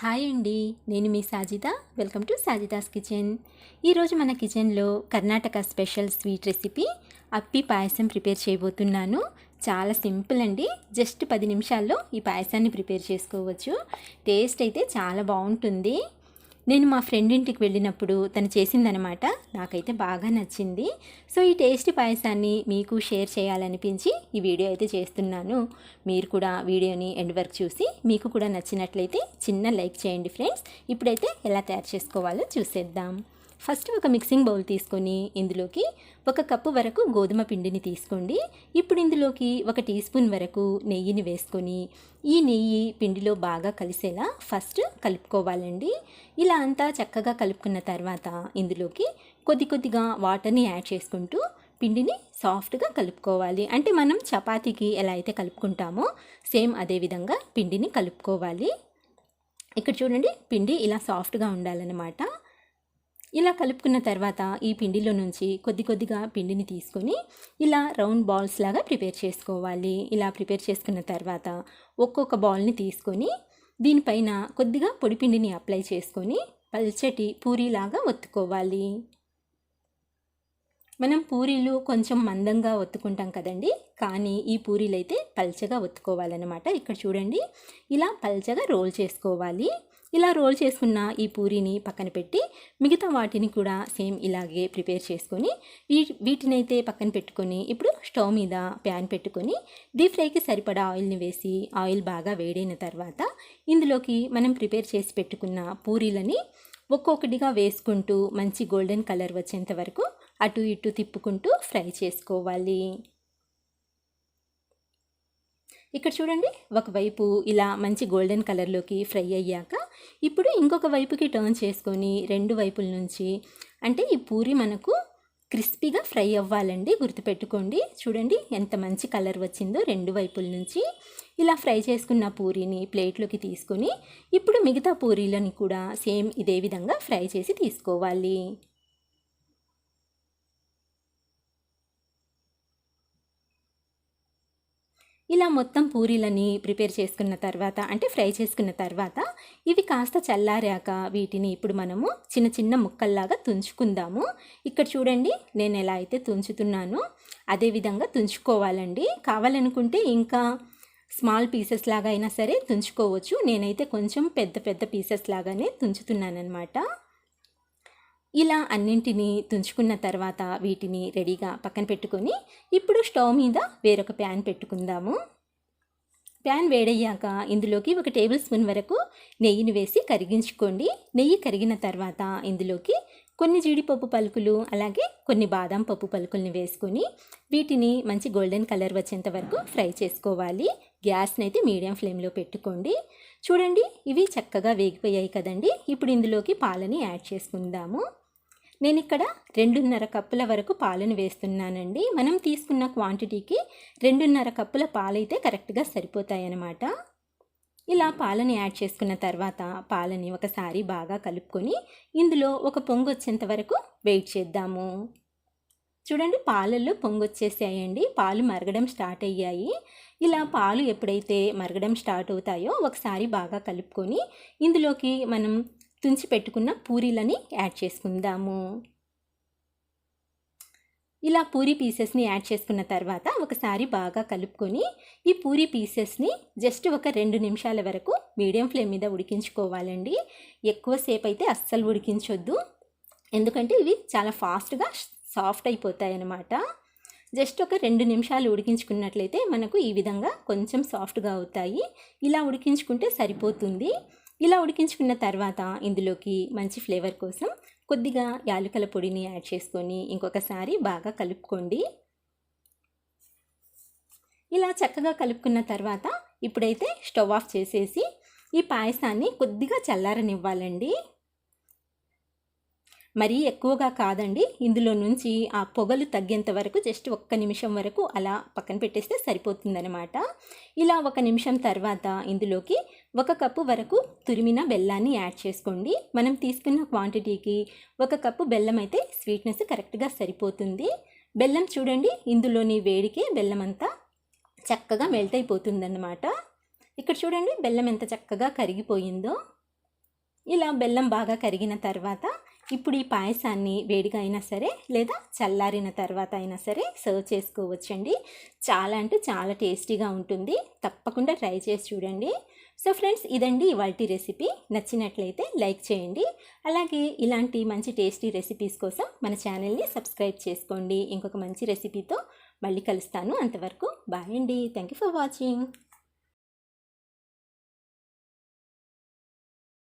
Hi అండి నేను మీ Sajitha. Welcome to Sajitha's kitchen. ఈరోజు మన కిచెన్లో Karnataka special sweet recipe appi payasam prepare చేయబోతున్నాను. చాలా సింపుల్ అండి జస్ట్ పది నిమిషాల్లో ఈ పాయసాన్ని ప్రిపేర్ చేసుకోవచ్చు. టేస్ట్ అయితే చాలా బాగుంటుంది. నేను మా ఫ్రెండ్ ఇంటికి వెళ్ళినప్పుడు తను చేసిందనమాట నాకైతే బాగా నచ్చింది. సో ఈ టేస్టీ పాయసాన్ని మీకు షేర్ చేయాలనిపించి ఈ వీడియో అయితే చేస్తున్నాను. మీరు కూడా వీడియోని ఎండ్ వరకు చూసి మీకు కూడా నచ్చినట్లయితే చిన్న లైక్ చేయండి ఫ్రెండ్స్. ఇప్పుడైతే ఎలా తయారు చేసుకోవాలో చూసేద్దాం. ఫస్ట్ ఒక మిక్సింగ్ బౌల్ తీసుకొని ఇందులోకి ఒక కప్పు వరకు గోధుమ పిండిని తీసుకోండి. ఇప్పుడు ఇందులోకి ఒక టీ స్పూన్ వరకు నెయ్యిని వేసుకొని ఈ నెయ్యి పిండిలో బాగా కలిసేలా ఫస్ట్ కలుపుకోవాలండి. ఇలా అంతా చక్కగా కలుపుకున్న తర్వాత ఇందులోకి కొద్ది కొద్దిగా వాటర్ని యాడ్ చేసుకుంటూ పిండిని సాఫ్ట్గా కలుపుకోవాలి. అంటే మనం చపాతీకి ఎలా అయితే కలుపుకుంటామో సేమ్ అదే విధంగా పిండిని కలుపుకోవాలి. ఇక్కడ చూడండి పిండి ఇలా సాఫ్ట్గా ఉండాలన్నమాట. ఇలా కలుపుకున్న తర్వాత ఈ పిండిలో నుంచి కొద్ది కొద్దిగా పిండిని తీసుకొని ఇలా రౌండ్ బాల్స్ లాగా ప్రిపేర్ చేసుకోవాలి. ఇలా ప్రిపేర్ చేసుకున్న తర్వాత ఒక్కొక్క బాల్ని తీసుకొని దీనిపైన కొద్దిగా పొడి పిండిని అప్లై చేసుకొని పల్చటి పూరీలాగా ఒత్తుకోవాలి. మనం పూరీలు కొంచెం మందంగా ఒత్తుకుంటాం కదండి. కానీ ఈ పూరీలు అయితే పల్చగా ఒత్తుకోవాలన్నమాట. ఇక్కడ చూడండి ఇలా పల్చగా రోల్ చేసుకోవాలి. ఇలా రోల్ చేసుకున్న ఈ పూరీని పక్కన పెట్టి మిగతా వాటిని కూడా సేమ్ ఇలాగే ప్రిపేర్ చేసుకొని వీ వీటినైతే పక్కన పెట్టుకొని ఇప్పుడు స్టవ్ మీద ప్యాన్ పెట్టుకొని డీప్ ఫ్రైకి సరిపడా ఆయిల్ని వేసి ఆయిల్ బాగా వేడైన తర్వాత ఇందులోకి మనం ప్రిపేర్ చేసి పెట్టుకున్న పూరీలని ఒక్కొక్కటిగా వేసుకుంటూ మంచి గోల్డెన్ కలర్ వచ్చేంత వరకు అటు ఇటు తిప్పుకుంటూ ఫ్రై చేసుకోవాలి. ఇక్కడ చూడండి ఒకవైపు ఇలా మంచి గోల్డెన్ కలర్లోకి ఫ్రై అయ్యాక ఇప్పుడు ఇంకొక వైపుకి టర్న్ చేసుకొని రెండు వైపుల నుంచి అంటే ఈ పూరి మనకు క్రిస్పీగా ఫ్రై అవ్వాలండి గుర్తుపెట్టుకోండి. చూడండి ఎంత మంచి కలర్ వచ్చిందో రెండు వైపుల నుంచి. ఇలా ఫ్రై చేసుకున్న పూరీని ప్లేట్లోకి తీసుకొని ఇప్పుడు మిగతా పూరీలను కూడా సేమ్ ఇదే విధంగా ఫ్రై చేసి తీసుకోవాలి. ఇలా మొత్తం పూరీలని ప్రిపేర్ చేసుకున్న తర్వాత అంటే ఫ్రై చేసుకున్న తర్వాత ఇవి కాస్త చల్లారాక వీటిని ఇప్పుడు మనము చిన్న చిన్న ముక్కల్లాగా తుంచుకుందాము. ఇక్కడ చూడండి నేను ఎలా అయితే తుంచుతున్నానో అదే విధంగా తుంచుకోవాలండి. కావాలనుకుంటే ఇంకా స్మాల్ పీసెస్ లాగా అయినా సరే తుంచుకోవచ్చు. నేనైతే కొంచెం పెద్ద పెద్ద పీసెస్ లాగానే తుంచుతున్నానమాట ఇలా అన్నింటినీ తుంచుకున్న తర్వాత వీటిని రెడీగా పక్కన పెట్టుకొని ఇప్పుడు స్టవ్ మీద వేరొక ప్యాన్ పెట్టుకుందాము. ప్యాన్ వేడయ్యాక ఇందులోకి ఒక టేబుల్ స్పూన్ వరకు నెయ్యిని వేసి కరిగించుకోండి. నెయ్యి కరిగిన తర్వాత ఇందులోకి కొన్ని జీడిపప్పు పలుకులు అలాగే కొన్ని బాదం పప్పు పలుకుల్ని వేసుకొని వీటిని మంచి గోల్డెన్ కలర్ వచ్చేంత వరకు ఫ్రై చేసుకోవాలి. గ్యాస్ని అయితే మీడియం ఫ్లేమ్లో పెట్టుకోండి. చూడండి ఇవి చక్కగా వేగిపోయాయి కదండి. ఇప్పుడు ఇందులోకి పాలని యాడ్ చేసుకుందాము. నేను ఇక్కడ రెండున్నర కప్పుల వరకు పాలను వేస్తున్నానండి. మనం తీసుకున్న క్వాంటిటీకి రెండున్నర కప్పుల పాలైతే కరెక్ట్గా సరిపోతాయన్నమాట. ఇలా పాలని యాడ్ చేసుకున్న తర్వాత పాలని ఒకసారి బాగా కలుపుకొని ఇందులో ఒక పొంగు వచ్చేంత వరకు వెయిట్ చేద్దాము. చూడండి పాలల్లో పొంగు వచ్చేసాయండి పాలు మరగడం స్టార్ట్ అయ్యాయి. ఇలా పాలు ఎప్పుడైతే మరగడం స్టార్ట్ అవుతాయో ఒకసారి బాగా కలుపుకొని ఇందులోకి మనం తుంచి పెట్టుకున్న పూరీలని యాడ్ చేసుకుందాము. ఇలా పూరి పీసెస్ని యాడ్ చేసుకున్న తర్వాత ఒకసారి బాగా కలుపుకొని ఈ పూరి పీసెస్ని జస్ట్ ఒక రెండు నిమిషాల వరకు మీడియం ఫ్లేమ్ మీద ఉడికించుకోవాలండి. ఎక్కువసేపు అయితే అస్సలు ఉడికించొద్దు. ఎందుకంటే ఇవి చాలా ఫాస్ట్గా సాఫ్ట్ అయిపోతాయి అన్నమాట జస్ట్ ఒక రెండు నిమిషాలు ఉడికించుకున్నట్లయితే మనకు ఈ విధంగా కొంచెం సాఫ్ట్గా అవుతాయి. ఇలా ఉడికించుకుంటే సరిపోతుంది. ఇలా ఉడికించుకున్న తర్వాత ఇందులోకి మంచి ఫ్లేవర్ కోసం కొద్దిగా యాలకల పొడిని యాడ్ చేసుకొని ఇంకొకసారి బాగా కలుపుకోండి. ఇలా చక్కగా కలుపుకున్న తర్వాత ఇప్పుడైతే స్టవ్ ఆఫ్ చేసేసి ఈ పాయసాన్ని కొద్దిగా చల్లారనివ్వాలండి. మరీ ఎక్కువగా కాదండి. ఇందులో నుంచి ఆ పొగలు తగ్గేంత వరకు జస్ట్ ఒక్క నిమిషం వరకు అలా పక్కన పెట్టేస్తే సరిపోతుందనమాట ఇలా ఒక నిమిషం తర్వాత ఇందులోకి ఒక కప్పు వరకు తురిమిన బెల్లాన్ని యాడ్ చేసుకోండి. మనం తీసుకున్న క్వాంటిటీకి ఒక కప్పు బెల్లం అయితే స్వీట్నెస్ కరెక్ట్గా సరిపోతుంది. బెల్లం చూడండి ఇందులోని వేడికి బెల్లం అంతా చక్కగా మెల్ట్ అయిపోతుందన్నమాట. ఇక్కడ చూడండి బెల్లం ఎంత చక్కగా కరిగిపోయిందో. ఇలా బెల్లం బాగా కరిగిన తర్వాత ఇప్పుడు ఈ పాయసాన్ని వేడిగా అయినా సరే లేదా చల్లారిన తర్వాత అయినా సరే సర్వ్ చేసుకోవచ్చండి. చాలా అంటే చాలా టేస్టీగా ఉంటుంది. తప్పకుండా ట్రై చేసి చూడండి. సో ఫ్రెండ్స్ ఇదండి ఇవాళ రెసిపీ. నచ్చినట్లయితే లైక్ చేయండి. అలాగే ఇలాంటి మంచి టేస్టీ రెసిపీస్ కోసం మన ఛానల్ని సబ్స్క్రైబ్ చేసుకోండి. ఇంకొక మంచి రెసిపీతో మళ్ళీ కలుస్తాను. అంతవరకు బాయ్ అండి. Thank you for watching.